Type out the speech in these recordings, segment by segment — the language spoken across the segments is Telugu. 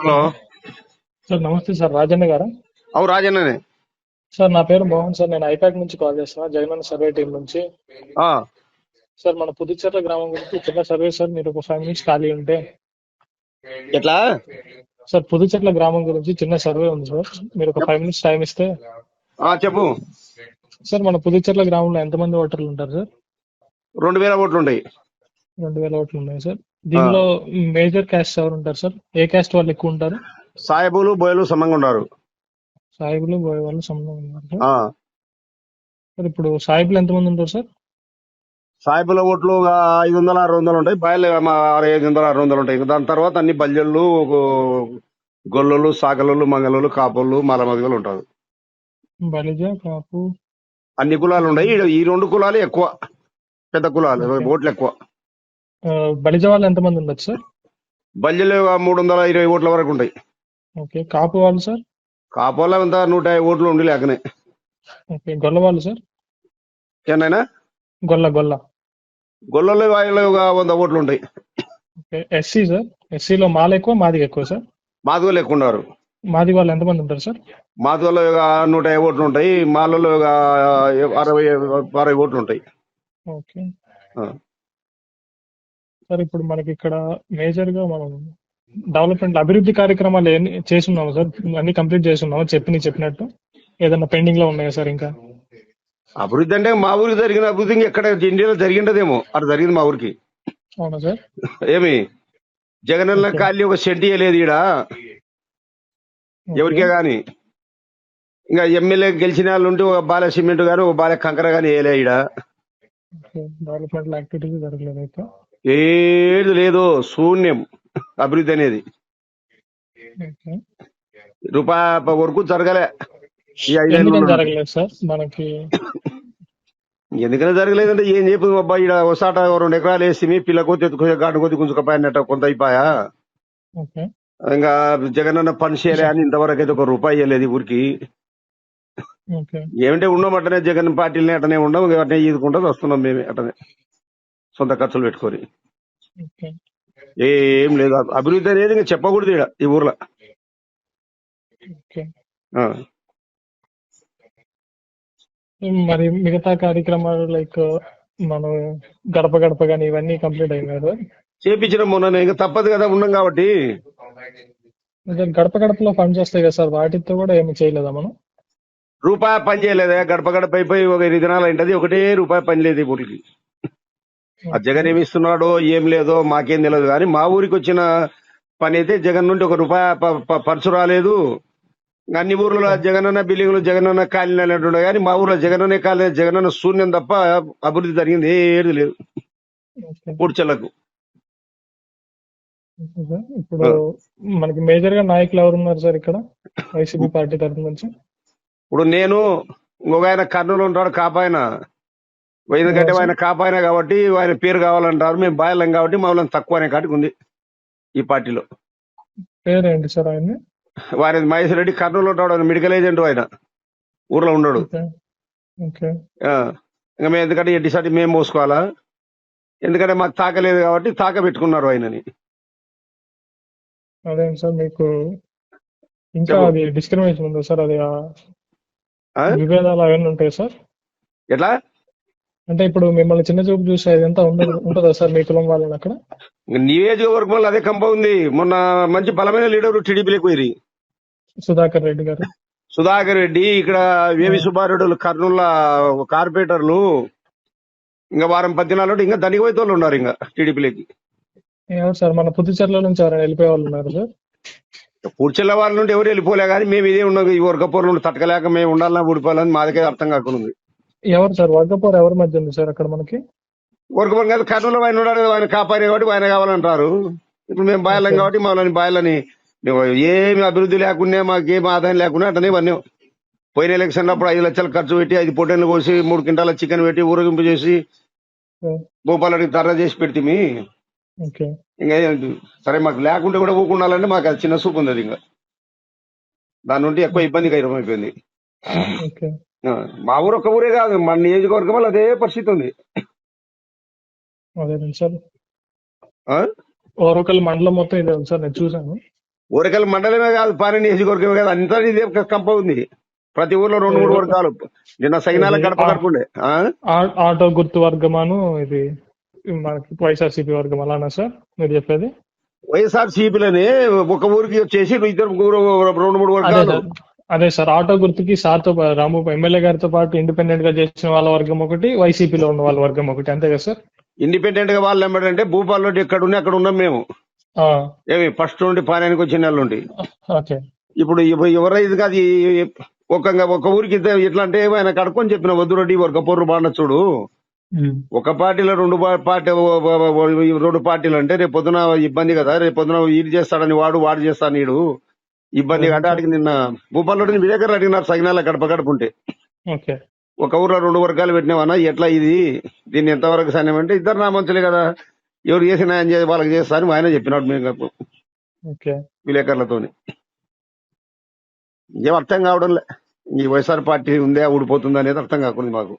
హలో. సార్ నమస్తే సార్ రాజన్న గారా? అవు రాజన్ననే. సార్ నా పేరు మోహన్ సార్ నేను ఐపాక్ నుంచి కాల్ చేస్తున్నా జగనన్న సర్వే టీం నుంచి. ఆ, సార్ మన పుదుచ్చేర్ల గ్రామం గురించి చిన్న సర్వే సార్ మీరు ఒక ఫైవ్ మినిట్స్ ఖాళీ ఉంటే. ఎట్లా? సార్ పుదుచెట్ల గ్రామం గురించి చిన్న సర్వే ఉంది సార్ మీరు ఒక ఫైవ్ మినిట్స్ టైం ఇస్తే. ఆ, చెప్పు. సార్ మన పుదుచెర్ల గ్రామంలో ఎంతమంది ఓటర్లు ఉంటారు సార్? రెండు వేల ఓట్లు ఉంటాయి. రెండు వేల ఓట్లు ఉన్నాయి సార్. దీనిలో మేజర్ క్యాస్ట్ ఎవరు ఉంటారు సార్? ఏ క్యాస్ట్ వాళ్ళు ఎక్కువ ఉంటారు సాయబులు బోయలు సమంగా ఉన్నారు సాయిబులు బోయే వాళ్ళు సంబంధం ఉన్నారు సార్ ఇప్పుడు సాయిబులు ఎంతమంది ఉంటారు సార్? సాయబుల ఓట్లు ఐదు వందల ఆరు వందలు ఉంటాయి బయలు ఐదు వందల ఆరు వందలు ఉంటాయి దాని తర్వాత అన్ని బల్జళ్ళు గొల్లలు సాకలు మంగళలు కాపులు మలమదిగలు ఉంటారు. బలిజ కాపు. అన్ని కులాలు ఉన్నాయి ఈ- రెండు కులాలు ఎక్కువ. పెద్ద కులాలు ఓట్లు ఎక్కువ బలిజ వాళ్ళు ఎంతమంది ఉండొచ్చు సార్? బల్జలు మూడు వందల ఇరవై ఓట్ల వరకు ఉంటాయి. ఓకే కాపు వాళ్ళు సార్? కాపుల అంతా నూట యాభై ఓట్లు ఉండి లేకనే. ఓకే గొల్ల వాళ్ళు సార్? ఏనైనా గొల్ల గొల్ల. గొల్లలు వాళ్ళు ఒక వంద ఓట్లు ఉంటాయి. Okay SC sir? ఎస్సీలో మాల ఎక్కువ మాది ఎక్కువ సార్? మాదిగోళ్ళు ఎక్కువ ఉన్నారు. మాది వాళ్ళు ఎంతమంది ఉంటారు సార్? మాదిగోళ్ళు ఒక నూట యాభై ఓట్లు ఉంటాయి. మాలలో ఒక అరవై అరవై ఓట్లు ఉంటాయి. ఓకే. సార్ ఇప్పుడు మనకి ఇక్కడ మేజర్గా మనం డెవలప్మెంట్ అభివృద్ధి కార్యక్రమాలు చేస్తున్నాము సార్? అన్ని కంప్లీట్ చేస్తున్నాము? చెప్పిన చెప్పినట్టు? ఏదన్నా పెండింగ్లో ఉన్నాయా సార్ ఇంకా? అభివృద్ధి అంటే మా ఊరికి జరిగిన అభివృద్ధి ఎక్కడ ఇండియాలో జరిగిండదేమో. అటు జరిగింది మా ఊరికి. అవునా సార్? ఏమి? జగనన్న ఓకే. ఖాళీ ఒక సెంటి లేదు ఈడ. ఎవరికే గాని. ఇంకా ఎమ్మెల్యే గెలిచిన వాళ్ళు ఉంటే ఒక బాల సిమెంట్ గాని ఒక బాల కంకర గాని వేయలే ఈడ. డెవలప్మెంట్ యాక్టివిటీస్ జరగలేదు అయితే. ఏది లేదు శూన్యం అభివృద్ధి అనేది. రూపాయి వరకు జరగలే. మనకి? ఎందుకని జరగలేదంటే ఏం చెప్పు అబ్బా ఈడ ఒకసాట రెండు ఎకరాలు వేసి మీ పిల్ల కొద్ది ఎత్తుకునే గాడు కొద్ది గుంజుకపోయినట్టు కొంత అయిపోయా? ఇంకా జగనన్న పని చేయలే అని ఇంతవరకు అయితే ఒక రూపాయి ఇవ్వలేదు ఊరికి. ఏమంటే ఉన్నాం అట్టనే జగన్ పార్టీలని అట్టనే ఉన్నాం ఇక అట్టనే ఈదుకుంటూ వస్తున్నాం మేమే అట్టనే సొంత ఖర్చులు పెట్టుకొని. ఏం లేదు. అభివృద్ధి అనేది ఇంకా చెప్పకూడదు ఈడ ఈ ఊర్లో. మరి మిగతా కార్యక్రమాలు లైక్ మనం గడప గడప కానీ ఇవన్నీ కంప్లీట్ అయినాయి సార్? చేపించిన మొన్న ఇంకా తప్పదు కదా ఉన్నాం కాబట్టి. గడప గడపలో ఫండ్స్ వస్తాయి కదా సార్ వాటితో కూడా ఏమి చేయలేదా మనం? రూపాయి పని చేయలేదా. గడప గడప అయిపోయి ఒక ఎనిమిది దినాలు అయింటది ఒకటే రూపాయి పని లేదు ఈ ఊరికి. ఆ జగన్ ఏమి ఇస్తున్నాడో ఏం లేదో మాకేం తెలియదు కానీ మా ఊరికి వచ్చిన పని అయితే జగన్ నుండి ఒక రూపాయి ప- ప- పర్సు రాలేదు. అన్ని ఊర్లలో జగనన్న బిల్డింగ్లు జగనన్న కాలనీ అనేటుండే కానీ మా ఊర్లో జగనన్న కాలనీ జగనన్న శూన్యం తప్ప అభివృద్ధి జరిగింది ఏది లేదు. పూడ్చెలకు. ఇప్పుడు మనకి మేజర్గా నాయకులు ఎవరు ఉన్నారు సార్ ఇక్కడ? వైసీపీ పార్టీ తరఫు నుంచి? ఇప్పుడు నేను ఇంకొక ఆయన కర్నూలు ఉంటాడు కాపాయన ఎందుకంటే ఆయన కాపాయన కాబట్టి ఆయన పేరు కావాలంటారు. మేము బాయలం కాబట్టి మమ్మల్ని తక్కువ అనే కాటికి ఉంది ఈ పార్టీలో. పేరేంటి సార్ ఆయన్ని? వారి మహేష్ రెడ్డి. కర్నూలు ఉంటాడు ఆయన మెడికల్ ఏజెంట్ ఆయన. ఊర్లో ఉండడు. ఇంకా మేము ఎందుకంటే సాటి మేము మోసుకోవాలా? ఎందుకంటే మాకు తాకలేదు కాబట్టి తాక పెట్టుకున్నారు ఆయనని. అదేం సార్ మీకు ఇంకా. అది డిస్క్రిమినేషన్ ఉందా సార్? అది? విభేదాలు అవన్నీ ఉంటాయి సార్? ఎట్లా? అంటే ఇప్పుడు మిమ్మల్ని చిన్న చూపు చూసే ఇదంతా ఉండదు ఉంటుందా సార్ మీ కులం వాళ్ళని అక్కడ? ఇంక నియోజకవర్గంలో అదే కంప ఉంది. మొన్న మంచి బలమైన లీడర్ టీడీపీలోకి పోయి సుధాకర్ రెడ్డి గారు. సుధాకర్ రెడ్డి ఇక్కడ వేవి సుబ్బారెడ్డి కర్నూలు కార్పొరేటర్లు ఇంకా వారం పద్దినాలు ఇంకా ధనిక వైద్యులు ఉన్నారు ఇంకా టీడీపీలోకి. సార్ మన పుదుచ్చేర్ల నుంచి ఎవరైనా వెళ్ళిపోయే వాళ్ళు ఉన్నారు సార్. పూడ్చెల్ల వాళ్ళ నుండి ఎవరు వెళ్ళిపోలే కానీ మేము ఇదే ఉన్నాం. ఈ వర్గపూర్ నుండి తట్టకలేక మేము ఉండాలని ఊడిపోవాలని మాదకే అర్థం కాకుండా ఎవరు సార్? వర్గపూర్ ఎవరి మధ్య ఉంది సార్ అక్కడ మనకి? వర్గపూర్ కాదు కర్నూలు ఆయన ఉన్నాడు ఆయన కాపాడే కాబట్టి ఆయన కావాలంటారు. ఇప్పుడు మేము బాయలం. కాబట్టి మమ్మల్ని బాయలని ఏమి అభివృద్ధి లేకుండా మాకేం ఆదాయం లేకుండా అట్టనే ఇవన్నీ. పోయిన ఎలక్షన్ అప్పుడు ఐదు లక్షలు ఖర్చు పెట్టి ఐదు పొట్టెలు కోసి మూడు క్వింటాల చికెన్ పెట్టి ఊరేగింపు చేసి. భూపాలకి ధర చేసి పెడితే ఇంకా? సరే మాకు లేకుంటే కూడా ఊకుండాలంటే మాకు అది చిన్న సూపు ఉంది అది ఇంకా. దాని నుండి ఎక్కువ ఇబ్బంది అయిపోయింది. ఓకే. ఆ, మా ఊరు ఒక్క ఊరే కాదు మన నియోజకవర్గం వల్ల అదే పరిస్థితి ఉంది. అదే సార్? ఓరకల్ మండలం మొత్తం ఇదే ఉంది సార్ నేను చూసాను ఊరకల్ మండలమే కాదు పాని నియోజకవర్గమే కాదు అంతా ఇదే ఒక కంప ఉంది. ప్రతి ఊర్లో రెండు మూడు వర్గాలు. నిన్న సైనాల గడప గడపండే? ఆ- ఆటో గుర్తు వర్గమాను ఇది మనకి వైఎస్ఆర్సీపీ వర్గం అలానా సార్ మీరు చెప్పేది? వైఎస్ఆర్ సిపిలని ఒక ఊరికి వచ్చేసి ఇద్దరు రెండు మూడు వర్గాలు. అదే సార్ ఆటో గుర్తుకి సార్తో రాము ఎమ్మెల్యే గారితో పాటు ఇండిపెండెంట్గా చేసిన వాళ్ళ వర్గం ఒకటి వైసీపీలో ఉన్న వాళ్ళ వర్గం ఒకటి. అంతే కదా సార్? ఇండిపెండెంట్గా వాళ్ళు ఏమంటే భూపాల్లో ఎక్కడ ఉన్నా అక్కడ ఉన్నాం మేము. ఏమి ఫస్ట్ నుండి పానానికి వచ్చిన నెల నుండి ఓకే. ఇప్పుడు ఇప్పు- ఎవరైతే కాదు ఒక ఒక ఊరికి ఎట్లా అంటే ఆయన కడుక్కొని చెప్పిన వద్దు రెడ్డి ఒక పొర్రు చూడు. ఒక పార్టీలో రెండు పార్టీ రెండు పార్టీలు అంటే రేపు పొద్దున ఇబ్బంది కదా రేపు పొద్దున వీడు చేస్తాడని వాడు వాడు చేస్తాను నీడు ఇబ్బంది అంటే అడిగి నిన్న భూపాల్లో విలేకరులు అడిగినారు సగినాల గడప గడప ఉంటే ఒక ఊర్లో రెండు వర్గాలు పెట్టినామన్నా ఎట్లా ఇది? దీన్ని ఎంతవరకు సాధ్యం అంటే ఇద్దరు నా మంచులే కదా. ఎవరు చేసి న్యాయం చేసి వాళ్ళకి చేస్తా అని ఆయన చెప్పినాడు మేము ఓకే. విలేకరులతోని. ఏం అర్థం కావడం లే ఈ వైఎస్ఆర్ పార్టీ ఉందే ఊడిపోతుంది అనేది అర్థం కాకుండా మాకు.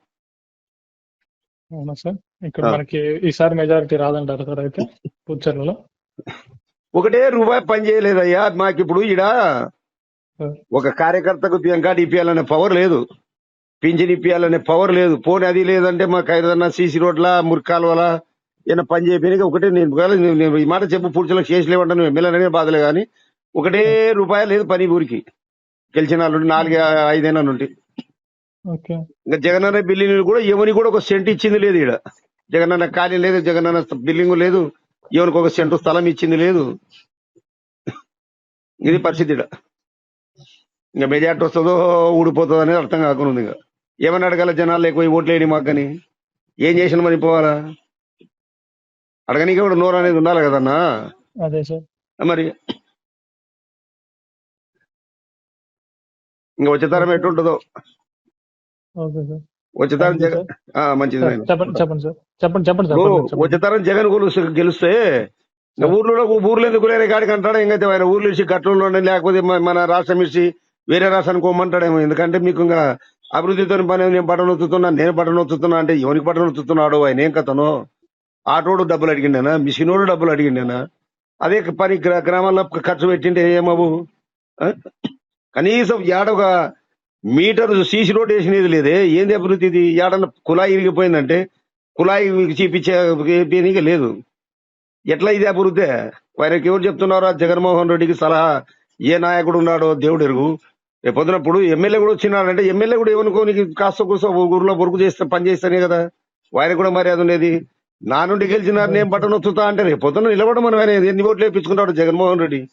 అవునా సార్? ఇక్కడ. మనకి ఈసారి మెజారిటీ రాదంటారు సార్ అయితే పుచ్చర్లలో ఒకటే రూపాయి పని చేయలేదయ్యా. మాకు ఇప్పుడు ఈడ ఒక కార్యకర్తకు ఎంకాటి ఇప్పియాలనే పవర్ లేదు. పింఛన్ ఇప్పియాలనే పవర్ లేదు. పోనీ అది లేదంటే మాకు ఏదన్నా సీసీ రోడ్ల మురికాలువల ఏదైనా పని చేయడానికి ఒకటే నేను ఈ మాట చెప్పు పురుషులకు చేసి లేవంటే నువ్వు ఎమ్మెల్యేనే బాధలే కానీ ఒకటే రూపాయి లేదు పని ఊరికి. గెలిచిన వాళ్ళు నాలుగు ఐదైనా నుండి. ఇంకా జగనన్న బిల్డింగ్ కూడా ఎవరికి కూడా ఒక సెంట్ ఇచ్చింది లేదు ఈడ. జగనన్న ఖాళీ లేదు జగనన్న బిల్డింగ్ లేదు. ఎవరికి ఒక సెంటు స్థలం ఇచ్చింది లేదు. ఇది పరిస్థితి ఇంకా మెజార్టీ వస్తుందో ఊడిపోతుందో అనేది అర్థం కాకుండా ఉంది ఇంకా. ఏమని అడగాల జనాలు ఎక్కువ ఓట్లు వేయని మాకని? ఏం చేసిన మరి పోవాలా? అడగనీకి కూడా నోరు అనేది ఉండాలి కదన్నా అదే సార్. మరి ఇంకా వచ్చేతరం ఎట్టుంటుందో ఓకే సార్. వచ్చేతరం జగన్ మంచిది. చెప్పండి చెప్పండి సార్. చెప్పండి చెప్పండి. వచ్చేతరం జగన్ గెలుస్తే ఊర్లో ఊర్లో ఎందుకు లేని కాడికి అంటాడు? ఇంకైతే ఆయన ఊర్లు ఇచ్చి గట్లలో లేకపోతే మన రాష్ట్రం ఇచ్చి వేరే రాష్ట్రానికి పోమంటాడేమో. ఎందుకంటే మీకు ఇంకా అభివృద్ధితో పని నేను బటన్ ఒత్తుతున్నా నేను బటన్ ఒత్తుతున్నా అంటే ఎవరికి బటన్ ఒత్తుతున్నాడు ఆయన ఏం కథను? ఆటోడు డబ్బులు అడిగిండేనా? మిషనోడు డబ్బులు అడిగిండేనా? అదే పని గ్రా- గ్రామాల్లో ఖర్చు పెట్టింటే ఏమవు? కనీసం ఏడొక మీటర్ సీసీ రోడ్ వేసినది లేదే. ఏంది అభివృద్ధి ఇది? ఏడన్నా కుళాయి ఇరిగిపోయిందంటే కుళాయి చూపించే లేదు. ఎట్లా ఇది అభివృద్ధి? వారికి ఎవరు చెప్తున్నారా? జగన్మోహన్ రెడ్డికి సలహా. ఏ నాయకుడు ఉన్నాడో దేవుడు ఎరుగు. పొద్దునప్పుడు ఎమ్మెల్యే కూడా వచ్చినాడంటే ఎమ్మెల్యే కూడా ఏమనుకో నీకు కాస్త కూర్చో ఊర్లో వర్క్ చేస్తే పని చేస్తానే కదా. వారికి కూడా మర్యాద ఉండేది. నా నుండి గెలిచినారు నేను బట్టను వత్తుతా అంటే రేపు పొద్దున నిలబడమని ఆయన ఎన్ని ఓట్లు వేయించుకుంటాడు జగన్మోహన్ రెడ్డి.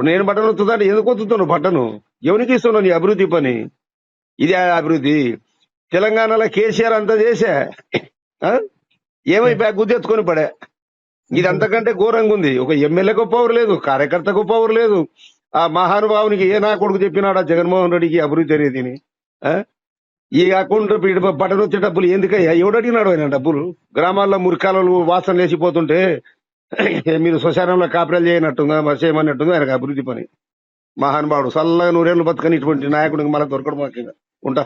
ఇప్పుడు నేను బట్టలు వస్తుందంటే ఎందుకు వస్తున్నావు బట్టను? ఎవరికి ఇస్తున్నావు నీ అభివృద్ధి పని? ఇది ఆ అభివృద్ధి. తెలంగాణలో కేసీఆర్ అంతా చేసా ఆ? బ్యాగ్ గుద్దెత్తుకొని పడే. ఇది అంతకంటే ఘోరంగా ఉంది. ఒక ఎమ్మెల్యేకు పవర్ లేదు కార్యకర్తకు పవర్ లేదు. ఆ మహానుభావునికి ఏ నా కొడుకు చెప్పినాడా? జగన్మోహన్ రెడ్డికి అభివృద్ధి అనేది. ఆ? ఈ అకౌంట్ బట్టలు వచ్చే డబ్బులు ఎందుకయ్యా? ఎవడు అడిగినాడు ఆయన డబ్బులు? గ్రామాల్లో మురికాలు వాసన లేచిపోతుంటే మీరు శ్మశానంలో కాపురాలు చేయనట్టుందా మరి చేయమన్నట్టుందా ఆయనకు అభివృద్ధి పని. మహానుభావుడు చల్లగా నూరేళ్ళు బతకని ఇటువంటి నాయకుడికి మళ్ళీ దొరకడం మాకు ఉంటా.